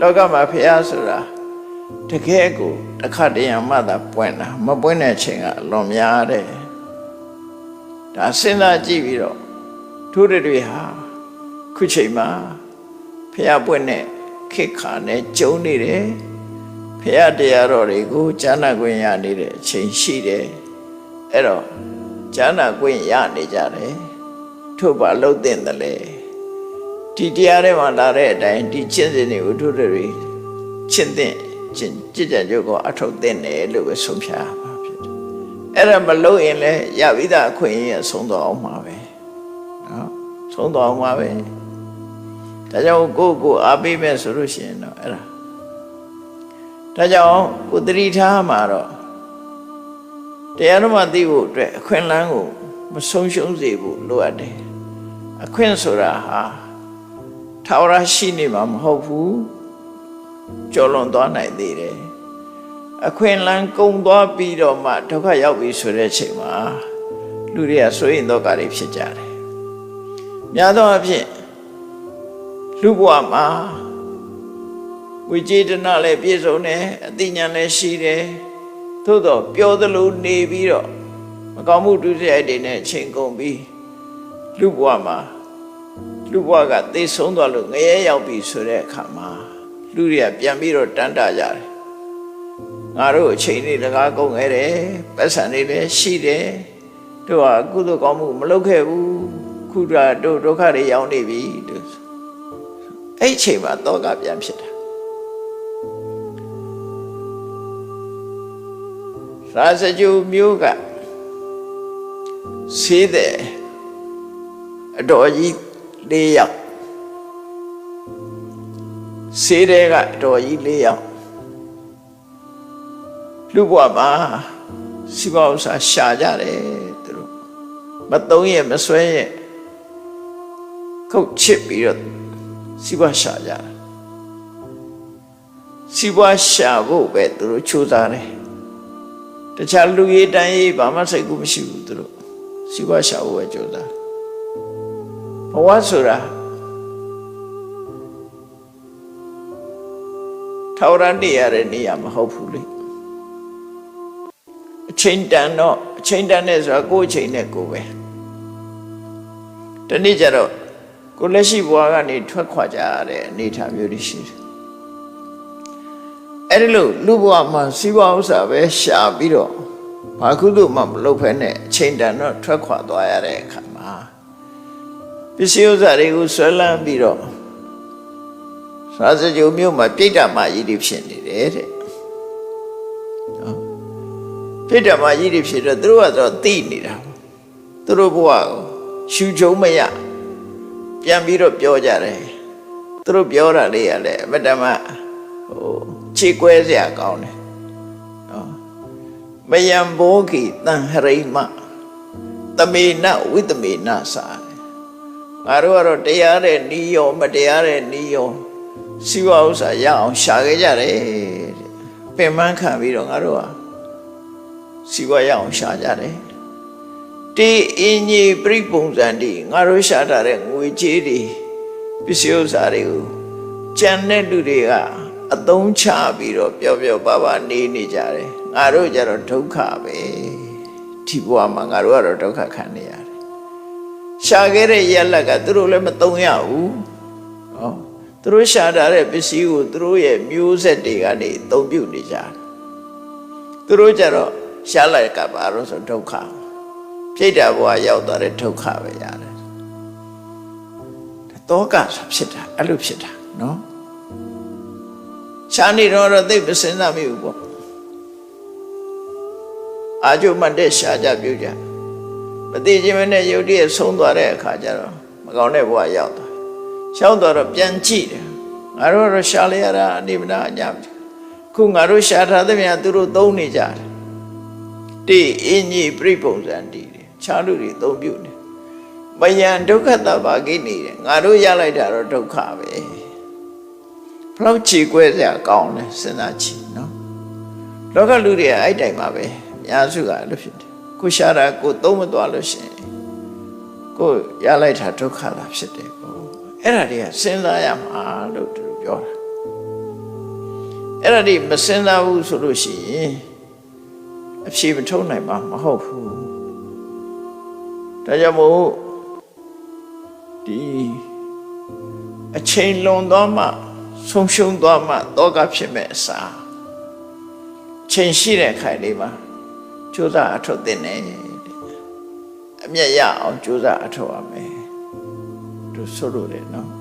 လောကမှာဖះဆိုတာတကယ်ကိုတစ်ခါတည်းရမှသာပွင့်တာမပွင့်တဲ့အချိန်ကအလွန်များတယ်ဒါစဉ်းစားကြည့်ပြီးတော့သူတို့တွေဟာခုချိန်မှာဖះပွင့်တဲ့ခေတ်ခါနဲ့ကြုံနေတယ်ဖះတရားတော်တွေကိုဈာနာခွင့်ရနေတဲ့အချိန်ရှိတယ်အဲ့တော့ဈာနာခွင့်ရနေကြတယ်ထို့ပါလှုပ်တဲ့တယ်လေ ဒီတရားထဲမှာလာတဲ့အတိုင်းဒီကျင့်စဉ်တွေကိုတို့တွေကျင့်တဲ့ကျင့်ကြည်ကြံကြုတ်ကိုအထုတ်တဲ့တယ်လို့ပဲဆုံးဖြတ်ရမှာဖြစ်တယ်အဲ့ဒါမလုပ်ရင်လည်းရပြီးသားအခွင့်အရေးဆုံးတော့အောင်မှာပဲနော်ဆုံးတော့အောင်မှာပဲဒါကြောင့်ကိုယ့်ကိုယ်အားပေးမယ်ဆိုလို့ရှိရင်တော့အဲ့ဒါဒါကြောင့်ကိုယ်တတိထားမှာတော့တရားတော်မှသိဖို့အတွက်အခွင့်အလမ်းကိုမဆုံးရှုံးစေဖို့လိုအပ်တယ်အခွင့်ဆိုတာဟာ ထာဝရရှိနေမှာမဟုတ်ဘူးကျော်လွန်သွားနိုင်သေးတယ်အခွင့်အလမ်းကုံသွားပြီးတော့မှဒုက္ခရောက်ပြီဆိုတဲ့အချိန်မှာလူတွေကဆိုရင်တော့ကတွေဖြစ်ကြတယ်များသောအားဖြင့်လူဘဝမှာဝိចេတနာလည်းပြည့်စုံတယ်အသိဉာဏ်လည်းရှိတယ်သို့တော့ပြောသလိုနေပြီးတော့မကောင်းမှုဒုစရိုက်တွေနဲ့အချိန်ကုန်ပြီးလူဘဝမှာ လူဘဝကသိဆုံးသွားလို့ငရဲရောက်ပြီဆိုတဲ့အခါမှာလူတွေကပြန်ပြီးတော့တန်းတကြတယ်ငါတို့အချိန်လေးတကားကုန်ခဲ့တယ်ပတ်စံတွေလည်းရှိတယ်တို့ဟာကုသိုလ်ကောင်းမှုမလုပ်ခဲ့ဘူးခုတည်းတို့ဒုက္ခတွေရောက်နေပြီတို့အဲ့ဒီအချိန်မှာတောကပြန်ဖြစ်တာရာဇဂျူမျိုးကဆေးတဲ့အတော်ကြီး ၄ယောက်ဆေးတဲ့ကအတော်ကြီး၄ယောက်လူဘဝမှာစီပါဥစ္စာရှာကြတယ်သူတို့မသုံးရမဆွဲရခုတ်ချစ်ပြီးတော့စီပါရှာကြတယ်စီပါရှာဖို့ပဲသူတို့ချိုးစားတယ်တခြားလူရေးတန်းရေးဘာမှစိတ်ကူးမရှိဘူးသူတို့စီပါရှာဖို့ပဲကြိုးစား ဘဝဆိုတာထာဝရနေရတဲ့နေရာမဟုတ်ဘူးလေအချိန်တန်တော့အချိန်တန်နဲ့ဆိုတာကိုယ့်အချိန်နဲ့ကိုယ်ပဲဒီနေ့ကျတော့ကိုယ်လက်ရှိဘဝကနေထွက်ခွာကြရတဲ့အနေအထားမျိုးတွေရှိတယ်အဲ့ဒီလိုလူဘဝမှာစီးပွားဥစ္စာပဲရှာပြီးတော့ဘာကုသို့မှမလုပ်ဖဲနဲ့အချိန်တန်တော့ထွက်ခွာသွားရတဲ့အခါမှာ ပစ္စည်းဥစ္စာတွေကိုဆွဲလန်းပြီးတော့သာစကြိုမြို့မှာပြိတ္တမကြီးတွေဖြစ်နေတယ်တဲ့နော်ပြိတ္တမကြီးတွေဖြစ်တော့သူတို့ကတော့သိနေတာသူတို့ဘဝကိုရှူချုံမရပြန်ပြီးတော့ပြောကြတယ်သူတို့ပြောတာလေးရလဲအမတမဟိုခြေကွဲစရာကောင်းတယ်နော်မယံဘောဂီတန်ဟရိမတမေနဝိတမေနစာတယ် ငါတို့ကတော့တရားတဲ့နီးရောမတရားတဲ့နီးရောစီဝဥစ္စာရအောင်ရှာခဲ့ကြတယ်တဲ့ပင်ပန်းခံပြီးတော့ငါတို့ဟာစီဝရအောင်ရှာကြတယ်တေအင်းကြီးပြိပုံစံဒီငါတို့ရှာထားတဲ့ငွေကြေးတွေပစ္စည်းဥစ္စာတွေကိုကြံတဲ့လူတွေကအသုံးချပြီးတော့ပျော်ပျော်ပါပါနေနေကြတယ်ငါတို့ကြတော့ဒုက္ခပဲဒီဘဝမှာငါတို့ကတော့ဒုက္ခခံနေရတယ် ရှာခဲ့တဲ့ရက်လက်ကသူတို့လည်းမသုံးရဘူးဟောသူတို့ရှာထားတဲ့ပစ္စည်းကိုသူတို့ရဲ့မျိုးဆက်တွေကနေအသုံးပြုနေကြတယ်သူတို့ကြတော့ရှားလိုက်ကပါတော့ဆိုဒုက္ခပြိတ္တာဘဝရောက်သွားတဲ့ဒုက္ခပဲရတယ်တောကဆိုဖြစ်တာအဲ့လိုဖြစ်တာနော်ရှားနေတော့တော့သိပ်မစင်စားမိဘူးပေါ့အာကျုံမတဲ့ရှားကြပြုကြ မသိခြင်းမနဲ့ယုတ်တည်းဆုံးသွားတဲ့အခါကျတော့မကောင်းတဲ့ဘဝရောက်သွားရှောင်းသွားတော့ပြန်ကြည့်တယ်ငါတို့တော့ရှားလိုက်ရတာအနေမနာအညာခုငါတို့ရှားထားသမျှသူတို့သုံးနေကြတယ်တိအင်းကြီးပြိပုံစံတည်တယ်ခြားလူတွေသုံးပြုတယ်မယံဒုက္ခတဘာကိနေတယ်ငါတို့ရလိုက်တာတော့ဒုက္ခပဲဘလောက်ခြေကွဲစရာကောင်းလဲစဉ်းစားကြည့်နော်လောကလူတွေအဲ့တိုင်မှာပဲအများစုကအဲ့လိုဖြစ်တယ် ကိုရှားတာကိုသုံးမသွားလို့ရှိရင်ကိုရလိုက်တာဒုက္ခလာဖြစ်တယ်ကိုအဲ့ဒါတွေကစဉ်းစားရမှာလို့သူပြောတာအဲ့ဒါဒီမစင်စားဘူးဆိုလို့ရှိရင်အဖြေမထုတ်နိုင်ပါမဟုတ်ဘူးဒါကြောင့်မို့ဒီအချိန်လွန်သွားမှဆုံးရှုံးသွားမှတောကဖြစ်မဲ့အစားအချိန်ရှိတဲ့ခိုင်လေးမှာ ကြိုးစားအထုတ်တင်တယ်တဲ့အမျက်ရအောင်ကြိုးစားအထုတ်ရမယ်သူဆိုလို့တယ်နော်